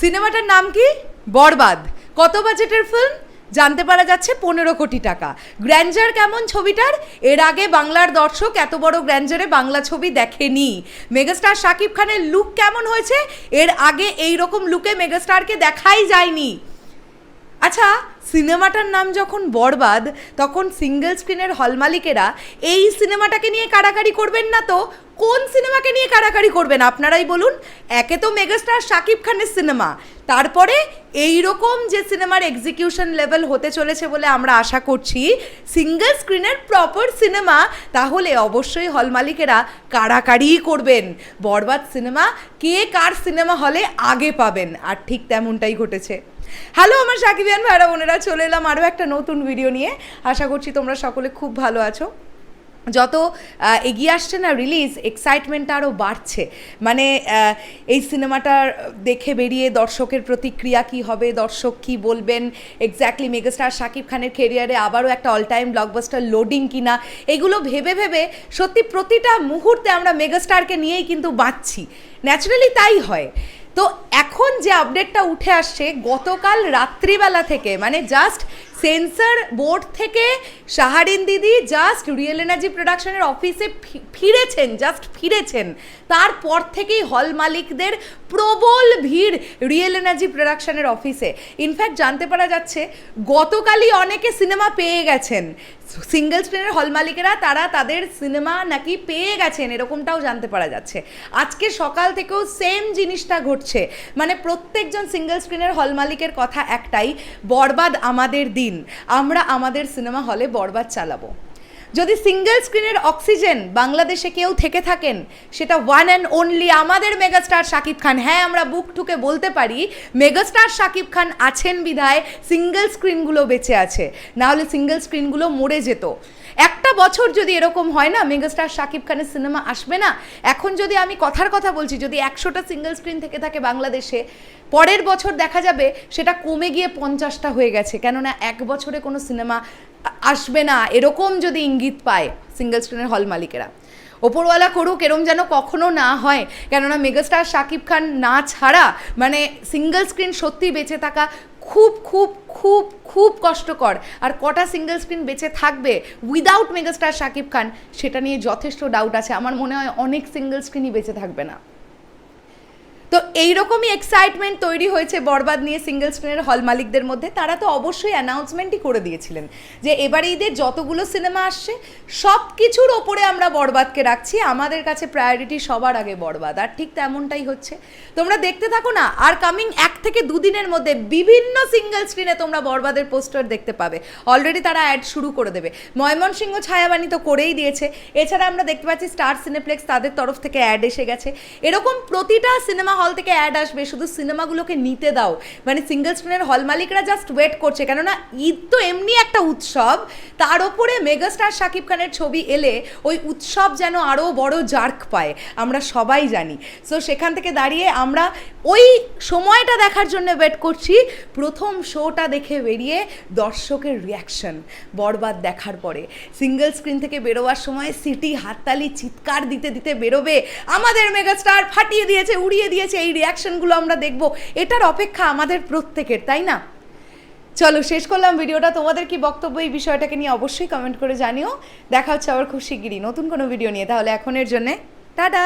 সিনেমাটার নাম কি? বরবাদ। কত বাজেটের ফিল্ম জানতে পারা যাচ্ছে পনেরো কোটি টাকা। গ্র্যান্ডার কেমন ছবিটার? এর আগে বাংলার দর্শক এত বড় গ্র্যান্ডারে বাংলা ছবি দেখেনি। মেগাস্টার শাকিব খানের লুক কেমন হয়েছে? এর আগে এই রকম লুকে মেগাস্টারকে দেখাই যায়নি। আচ্ছা সিনেমাটার নাম যখন বরবাদ, তখন সিঙ্গেল স্ক্রিনের হল মালিকেরা, এই সিনেমাটাকে নিয়ে কাড়াকাড়ি করবেন না তো? কোন সিনেমাকে নিয়ে কাড়াকাড়ি করবেন? আপনারাই বলুন, একে তো মেগাস্টার শাকিব খানের সিনেমা। তারপরে এই রকম যে সিনেমার এক্সিকিউশন লেভেল হতে চলেছে বলে আমরা আশা করছি সিঙ্গেল স্ক্রিনের প্রপার সিনেমা তাহলে অবশ্যই হল মালিকেরা কাড়াকাড়িই করবেন। বরবাদ সিনেমা কে কার সিনেমা হলে আগে পাবেন? আর ঠিক তেমনটাই ঘটেছে। হ্যালো, আমার সাকিবিয়ান ভাইরা বোনেরা, চলে এলাম আরও একটা নতুন ভিডিও নিয়ে। আশা করছি তোমরা সকলে খুব ভালো আছো। যত এগিয়ে আসছে না রিলিজ এক্সাইটমেন্টটা আরও বাড়ছে। মানে এই সিনেমাটার দেখে বেরিয়ে দর্শকের প্রতিক্রিয়া কি হবে, দর্শক কি বলবেন? এক্স্যাক্টলি মেগাস্টার শাকিব খানের কেরিয়ারে আবারও একটা অল টাইম ব্লকবাস্টার লোডিং কিনা? এগুলো ভেবে ভেবে সত্যি প্রতিটা মুহূর্তে আমরা মেগাস্টারকে নিয়েই কিন্তু বাঁচছি। ন্যাচারালি তাই হয়। তো এখন যে আপডেটটা উঠে আসছে গতকাল রাত্রিবেলা থেকে মানে জাস্ট সেন্সর বোর্ড থেকে সাহারিন দিদি জাস্ট রিয়েল এনার্জি প্রোডাকশনের অফিসে ফিরেছেন জাস্ট ফিরেছেন। তারপর থেকেই হল মালিকদের প্রবল ভিড় রিয়েল এনার্জি প্রোডাকশনের অফিসে ইনফ্যাক্ট জানতে পারা যাচ্ছে, গতকালই অনেকে সিনেমা পেয়ে গেছেন। সিঙ্গেল স্ক্রিনের হল মালিকেরা, তারা তাদের সিনেমা নাকি পেয়ে গেছেন, এরকমটাও জানতে পারা যাচ্ছে। আজকে সকাল থেকেও সেম জিনিসটা ঘটছে। মানে প্রত্যেকজন সিঙ্গেল স্ক্রিনের হল মালিকের কথা একটাই, বরবাদ আমাদের দিন। আমরা আমাদের সিনেমা হলে বরবাদ চালাবো। যদি সিঙ্গেল স্ক্রিনের অক্সিজেন বাংলাদেশে কেউ থেকে থাকেন, সেটা ওয়ান অ্যান্ড অনলি আমাদের মেগাস্টার শাকিব খান। হ্যাঁ আমরা বুক ঠুকে বলতে পারি মেগাস্টার শাকিব খান আছেন বিধায় সিঙ্গেল স্ক্রিনগুলো বেঁচে আছে। না হলে সিঙ্গেল স্ক্রিনগুলো মরে যেত। একটা বছর যদি এরকম হয় না মেগাস্টার শাকিব খানের সিনেমা আসবে না। এখন যদি আমি কথার কথা বলছি, যদি একশোটা সিঙ্গেল স্ক্রিন থেকে থাকে বাংলাদেশে, পরের বছর দেখা যাবে সেটা কমে গিয়ে পঞ্চাশটা হয়ে গেছে। কেননা এক বছরে কোনো সিনেমা আসবে না, এরকম যদি ইঙ্গিত পায় সিঙ্গেল স্ক্রিনের হল মালিকেরা। ওপরওয়ালা করুক, এরম যেন কখনো না হয়। কেননা মেগাস্টার শাকিব খান না ছাড়া মানে সিঙ্গেল স্ক্রিন সত্যি বেঁচে থাকা খুব খুব খুব খুব কষ্টকর। আর কটা সিঙ্গেল স্ক্রিন বেঁচে থাকবে উইদাউট মেগাস্টার শাকিব খান, সেটা নিয়ে যথেষ্ট ডাউট আছে। আমার মনে হয় অনেক সিঙ্গেল স্ক্রিনই বেঁচে থাকবে না। তো এইরকমই এক্সাইটমেন্ট তৈরি হয়েছে বরবাদ নিয়ে সিঙ্গেল স্ক্রিনের হল মালিকদের মধ্যে। তারা তো অবশ্যই অ্যানাউন্সমেন্টই করে দিয়েছিলেন যে এবারে ঈদের যতগুলো সিনেমা আসছে সব কিছুর ওপরে আমরা বরবাদকে রাখছি। আমাদের কাছে প্রায়োরিটি সবার আগে বরবাদ, আর ঠিক তেমনটাই হচ্ছে। তোমরা দেখতে থাকো না, আর কামিং এক থেকে দুদিনের মধ্যে বিভিন্ন সিঙ্গেল স্ক্রিনে তোমরা বরবাদের পোস্টার দেখতে পাবে। অলরেডি তারা অ্যাড শুরু করে দেবে। ময়মনসিংহ ছায়াবাণী তো করেই দিয়েছে। এছাড়া আমরা দেখতে পাচ্ছি স্টার সিনেপ্লেক্স তাদের তরফ থেকে অ্যাড এসে গেছে। এরকম প্রতিটা সিনেমা হল থেকে অ্যাড আসবে, শুধু সিনেমাগুলোকে নিতে দাও। মানে সিঙ্গেল স্ক্রিনের হল মালিকরা জাস্ট ওয়েট করছে, কেননা ঈদ তো এমনি একটা উৎসব, তার ওপরে মেগাস্টার শাকিব খানের ছবি এলে ওই উৎসব যেন আরও বড় জার্ক পায়, আমরা সবাই জানি। সো সেখান থেকে দাঁড়িয়ে আমরা ওই সময়টা দেখার জন্য ওয়েট করছি। প্রথম শোটা দেখে বেরিয়ে দর্শকের রিয়াকশন বরবাদ দেখার পরে। সিঙ্গেল স্ক্রিন থেকে বেরোবার সময় সিটি হাততালি, চিৎকার দিতে দিতে বেরোবে। আমাদের মেগাস্টার ফাটিয়ে দিয়েছে, উড়িয়ে দিয়েছে এই রিয়াকশনগুলো আমরা দেখব, এটার অপেক্ষা আমাদের প্রত্যেকের, তাই না? চলো, শেষ করলাম ভিডিওটা। তোমাদের কি বক্তব্য এই বিষয়টাকে নিয়ে অবশ্যই কমেন্ট করে জানিও। দেখা হচ্ছে আবার খুব শিগগিরই নতুন কোনো ভিডিও নিয়ে। তাহলে এখনের জন্যে, টাটা!